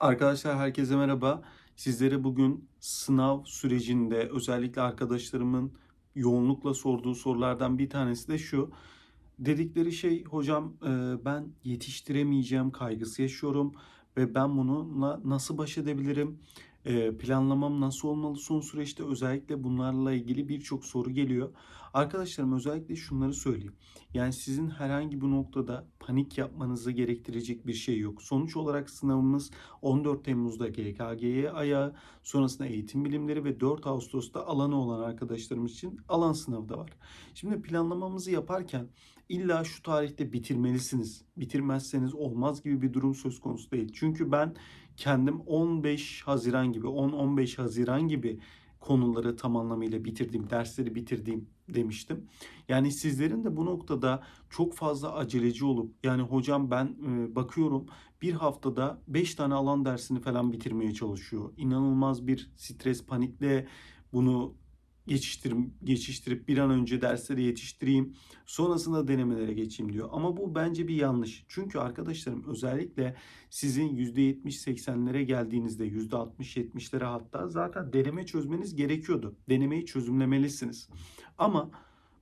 Arkadaşlar herkese merhaba. Sizlere bugün sınav sürecinde özellikle arkadaşlarımın yoğunlukla sorduğu sorulardan bir tanesi de şu. Dedikleri şey hocam e, ben yetiştiremeyeceğim kaygısı yaşıyorum ve ben bununla nasıl baş edebilirim? E, planlamam nasıl olmalı son süreçte? Özellikle bunlarla ilgili birçok soru geliyor. Arkadaşlarım özellikle şunları söyleyeyim. Yani sizin herhangi bir noktada panik yapmanızı gerektirecek bir şey yok. Sonuç olarak sınavımız 14 Temmuz'da GKG'ye ayağı, sonrasında eğitim bilimleri ve 4 Ağustos'ta alanı olan arkadaşlarımız için alan sınavı da var. Şimdi planlamamızı yaparken illa şu tarihte bitirmelisiniz. Bitirmezseniz olmaz gibi bir durum söz konusu değil. Çünkü ben kendim 15 Haziran gibi, 10-15 Haziran gibi konuları tam anlamıyla bitirdiğim, dersleri bitirdiğim demiştim. Yani sizlerin de bu noktada çok fazla aceleci olup yani hocam ben e, bakıyorum bir haftada 5 tane alan dersini falan bitirmeye çalışıyor. İnanılmaz bir stres, panikle bunu geçiştir, geçiştirip bir an önce derslere yetiştireyim. Sonrasında denemelere geçeyim diyor. Ama bu bence bir yanlış. Çünkü arkadaşlarım özellikle sizin %70-80'lere geldiğinizde %60-70'lere hatta zaten deneme çözmeniz gerekiyordu. Denemeyi çözümlemelisiniz. Ama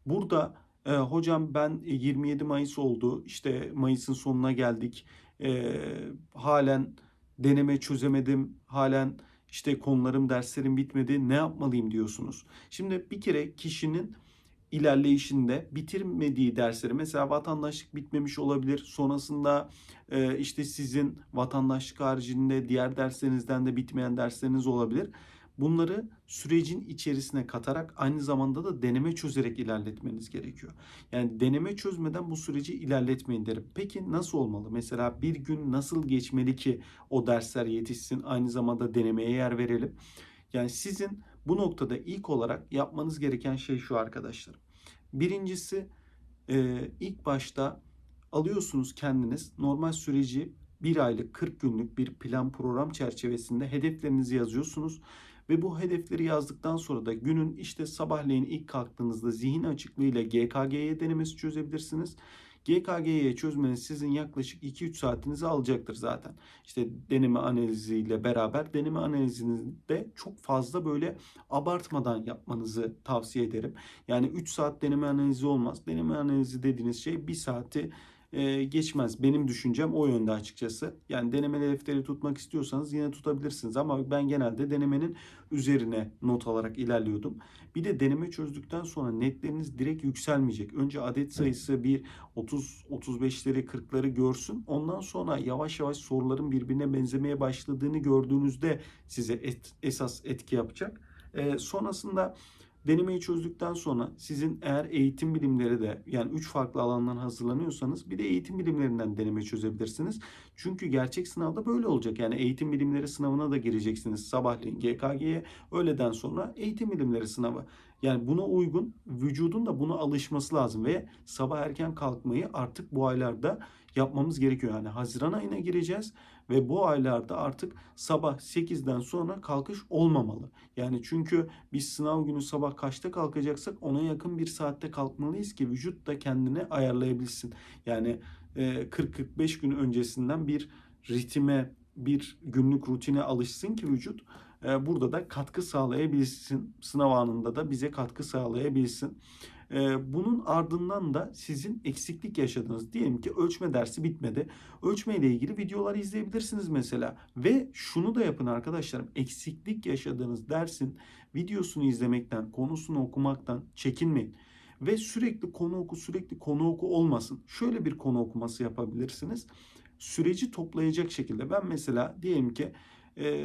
burada e, hocam ben 27 Mayıs oldu. İşte Mayıs'ın sonuna geldik. E, halen deneme çözemedim. Halen işte konularım, derslerim bitmedi. Ne yapmalıyım diyorsunuz. Şimdi bir kere kişinin ilerleyişinde bitirmediği dersleri mesela vatandaşlık bitmemiş olabilir. Sonrasında e, işte sizin vatandaşlık haricinde diğer derslerinizden de bitmeyen dersleriniz olabilir. Bunları sürecin içerisine katarak aynı zamanda da deneme çözerek ilerletmeniz gerekiyor. Yani deneme çözmeden bu süreci ilerletmeyin derim. Peki nasıl olmalı? Mesela bir gün nasıl geçmeli ki o dersler yetişsin aynı zamanda denemeye yer verelim. Yani sizin bu noktada ilk olarak yapmanız gereken şey şu arkadaşlar. Birincisi ilk başta alıyorsunuz kendiniz normal süreci bir aylık 40 günlük bir plan program çerçevesinde hedeflerinizi yazıyorsunuz ve bu hedefleri yazdıktan sonra da günün işte sabahleyin ilk kalktığınızda zihin açıklığıyla GKG'ye denemesi çözebilirsiniz. GKG'ye çözmeniz sizin yaklaşık 2-3 saatinizi alacaktır zaten. İşte deneme analiziyle beraber deneme analizinde çok fazla böyle abartmadan yapmanızı tavsiye ederim. Yani 3 saat deneme analizi olmaz. Deneme analizi dediğiniz şey 1 saati e, geçmez. Benim düşüncem o yönde açıkçası. Yani deneme defteri tutmak istiyorsanız yine tutabilirsiniz ama ben genelde denemenin üzerine not alarak ilerliyordum. Bir de deneme çözdükten sonra netleriniz direkt yükselmeyecek. Önce adet sayısı bir 30 35'leri 40'ları görsün. Ondan sonra yavaş yavaş soruların birbirine benzemeye başladığını gördüğünüzde size et, esas etki yapacak. E, sonrasında Denemeyi çözdükten sonra sizin eğer eğitim bilimleri de yani 3 farklı alandan hazırlanıyorsanız bir de eğitim bilimlerinden deneme çözebilirsiniz. Çünkü gerçek sınavda böyle olacak. Yani eğitim bilimleri sınavına da gireceksiniz sabahleyin GKG'ye. Öğleden sonra eğitim bilimleri sınavı. Yani buna uygun vücudun da buna alışması lazım ve sabah erken kalkmayı artık bu aylarda yapmamız gerekiyor. Yani Haziran ayına gireceğiz ve bu aylarda artık sabah 8'den sonra kalkış olmamalı. Yani çünkü biz sınav günü sabah kaçta kalkacaksak ona yakın bir saatte kalkmalıyız ki vücut da kendini ayarlayabilsin. Yani 40-45 gün öncesinden bir ritme, bir günlük rutine alışsın ki vücut burada da katkı sağlayabilsin. Sınav anında da bize katkı sağlayabilsin. Bunun ardından da sizin eksiklik yaşadığınız diyelim ki ölçme dersi bitmedi. Ölçme ile ilgili videolar izleyebilirsiniz mesela. Ve şunu da yapın arkadaşlarım. Eksiklik yaşadığınız dersin videosunu izlemekten, konusunu okumaktan çekinmeyin. Ve sürekli konu oku, sürekli konu oku olmasın. Şöyle bir konu okuması yapabilirsiniz. Süreci toplayacak şekilde. Ben mesela diyelim ki ee,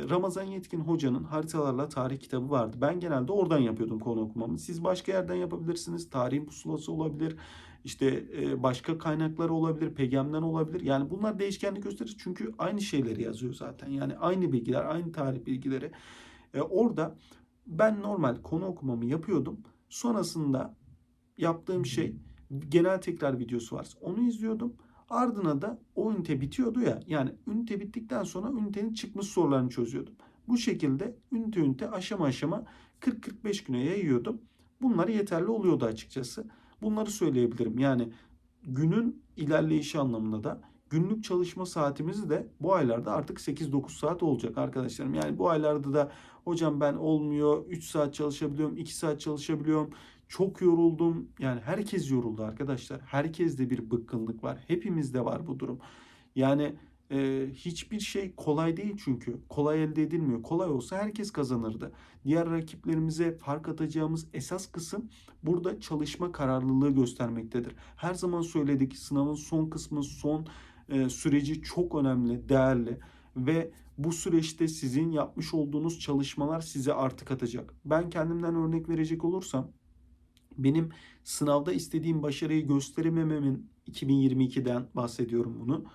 Ramazan Yetkin Hoca'nın haritalarla tarih kitabı vardı. Ben genelde oradan yapıyordum konu okumamı. Siz başka yerden yapabilirsiniz. Tarihin pusulası olabilir. İşte e, başka kaynaklar olabilir. Pegem'den olabilir. Yani bunlar değişkenlik gösterir. Çünkü aynı şeyleri yazıyor zaten. Yani aynı bilgiler, aynı tarih bilgileri. E, orada ben normal konu okumamı yapıyordum. Sonrasında yaptığım şey genel tekrar videosu var. Onu izliyordum. Ardına da o ünite bitiyordu ya. Yani ünite bittikten sonra ünitenin çıkmış sorularını çözüyordum. Bu şekilde ünite ünite aşama aşama 40-45 güne yayıyordum. Bunlar yeterli oluyordu açıkçası. Bunları söyleyebilirim. Yani günün ilerleyişi anlamında da Günlük çalışma saatimiz de bu aylarda artık 8-9 saat olacak arkadaşlarım. Yani bu aylarda da hocam ben olmuyor 3 saat çalışabiliyorum, 2 saat çalışabiliyorum. Çok yoruldum. Yani herkes yoruldu arkadaşlar. Herkeste bir bıkkınlık var. Hepimizde var bu durum. Yani e, hiçbir şey kolay değil çünkü. Kolay elde edilmiyor. Kolay olsa herkes kazanırdı. Diğer rakiplerimize fark atacağımız esas kısım burada çalışma kararlılığı göstermektedir. Her zaman söyledik sınavın son kısmı, son e, süreci çok önemli, değerli ve bu süreçte sizin yapmış olduğunuz çalışmalar size artık atacak. Ben kendimden örnek verecek olursam benim sınavda istediğim başarıyı gösteremememin 2022'den bahsediyorum bunu.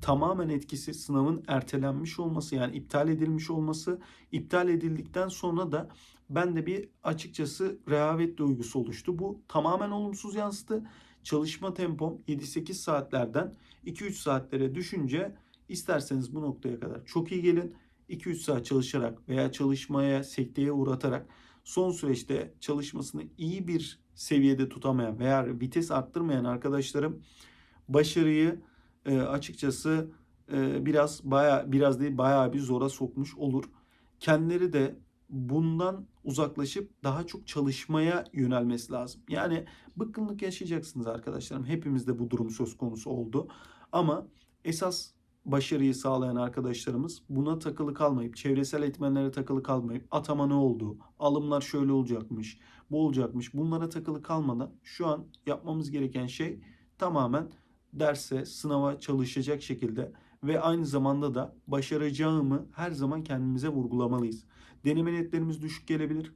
Tamamen etkisi sınavın ertelenmiş olması yani iptal edilmiş olması. İptal edildikten sonra da bende bir açıkçası rehavet duygusu oluştu. Bu tamamen olumsuz yansıdı. Çalışma tempom 7-8 saatlerden 2-3 saatlere düşünce isterseniz bu noktaya kadar çok iyi gelin. 2-3 saat çalışarak veya çalışmaya sekteye uğratarak son süreçte çalışmasını iyi bir seviyede tutamayan veya vites arttırmayan arkadaşlarım başarıyı e, açıkçası e, biraz baya biraz değil bayağı bir zora sokmuş olur. Kendileri de bundan uzaklaşıp daha çok çalışmaya yönelmesi lazım. Yani bıkkınlık yaşayacaksınız arkadaşlarım. Hepimizde bu durum söz konusu oldu. Ama esas başarıyı sağlayan arkadaşlarımız buna takılı kalmayıp, çevresel etmenlere takılı kalmayıp atama ne oldu, alımlar şöyle olacakmış, bu olacakmış bunlara takılı kalmadan şu an yapmamız gereken şey tamamen derse, sınava çalışacak şekilde ve aynı zamanda da başaracağımı her zaman kendimize vurgulamalıyız. Deneme netlerimiz düşük gelebilir.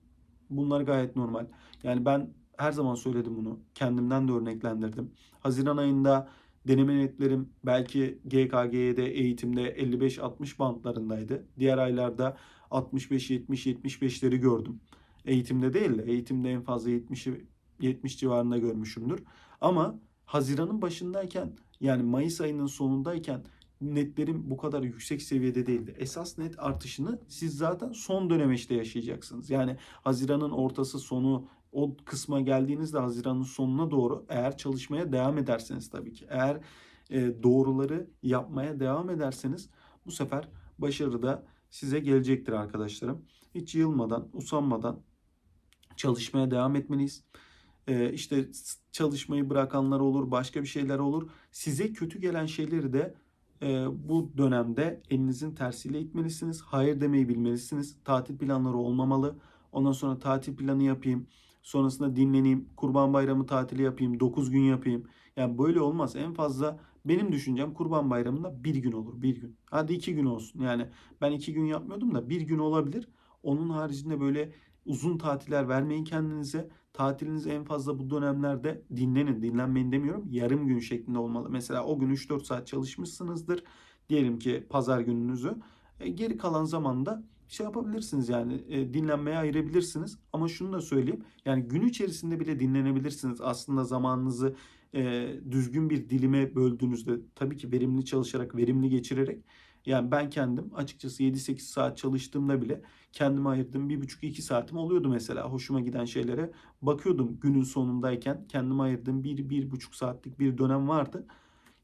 Bunlar gayet normal. Yani ben her zaman söyledim bunu. Kendimden de örneklendirdim. Haziran ayında deneme netlerim belki GKG'de eğitimde 55-60 bantlarındaydı. Diğer aylarda 65-70-75'leri gördüm. Eğitimde değil de eğitimde en fazla 70'i 70 civarında görmüşümdür. Ama Haziran'ın başındayken yani Mayıs ayının sonundayken netlerim bu kadar yüksek seviyede değildi. Esas net artışını siz zaten son dönemeçte yaşayacaksınız. Yani Haziran'ın ortası sonu o kısma geldiğinizde Haziran'ın sonuna doğru eğer çalışmaya devam ederseniz tabii ki eğer e, doğruları yapmaya devam ederseniz bu sefer başarı da size gelecektir arkadaşlarım. Hiç yılmadan, usanmadan çalışmaya devam etmeliyiz. Ee, işte çalışmayı bırakanlar olur, başka bir şeyler olur. Size kötü gelen şeyleri de e, bu dönemde elinizin tersiyle itmelisiniz. Hayır demeyi bilmelisiniz. Tatil planları olmamalı. Ondan sonra tatil planı yapayım. Sonrasında dinleneyim. Kurban Bayramı tatili yapayım. 9 gün yapayım. Yani böyle olmaz. En fazla benim düşüncem Kurban Bayramı'nda bir gün olur. Bir gün. Hadi iki gün olsun. Yani ben iki gün yapmıyordum da bir gün olabilir. Onun haricinde böyle uzun tatiller vermeyin kendinize. Tatiliniz en fazla bu dönemlerde dinlenin. Dinlenmeyin demiyorum. Yarım gün şeklinde olmalı. Mesela o gün 3-4 saat çalışmışsınızdır. Diyelim ki pazar gününüzü. E, geri kalan zamanda şey yapabilirsiniz yani e, dinlenmeye ayırabilirsiniz. Ama şunu da söyleyeyim. Yani gün içerisinde bile dinlenebilirsiniz. Aslında zamanınızı e, düzgün bir dilime böldüğünüzde tabii ki verimli çalışarak, verimli geçirerek yani ben kendim açıkçası 7-8 saat çalıştığımda bile kendime ayırdığım 1,5-2 saatim oluyordu mesela hoşuma giden şeylere. Bakıyordum günün sonundayken kendime ayırdığım 1-1,5 saatlik bir dönem vardı.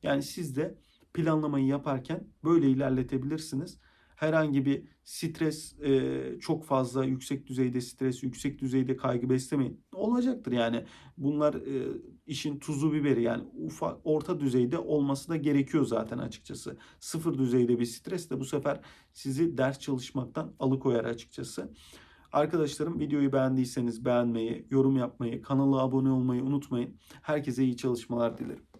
Yani siz de planlamayı yaparken böyle ilerletebilirsiniz herhangi bir stres e, çok fazla yüksek düzeyde stres, yüksek düzeyde kaygı beslemeyin. Olacaktır yani. Bunlar e, işin tuzu biberi yani ufak orta düzeyde olması da gerekiyor zaten açıkçası. Sıfır düzeyde bir stres de bu sefer sizi ders çalışmaktan alıkoyar açıkçası. Arkadaşlarım videoyu beğendiyseniz beğenmeyi, yorum yapmayı, kanala abone olmayı unutmayın. Herkese iyi çalışmalar dilerim.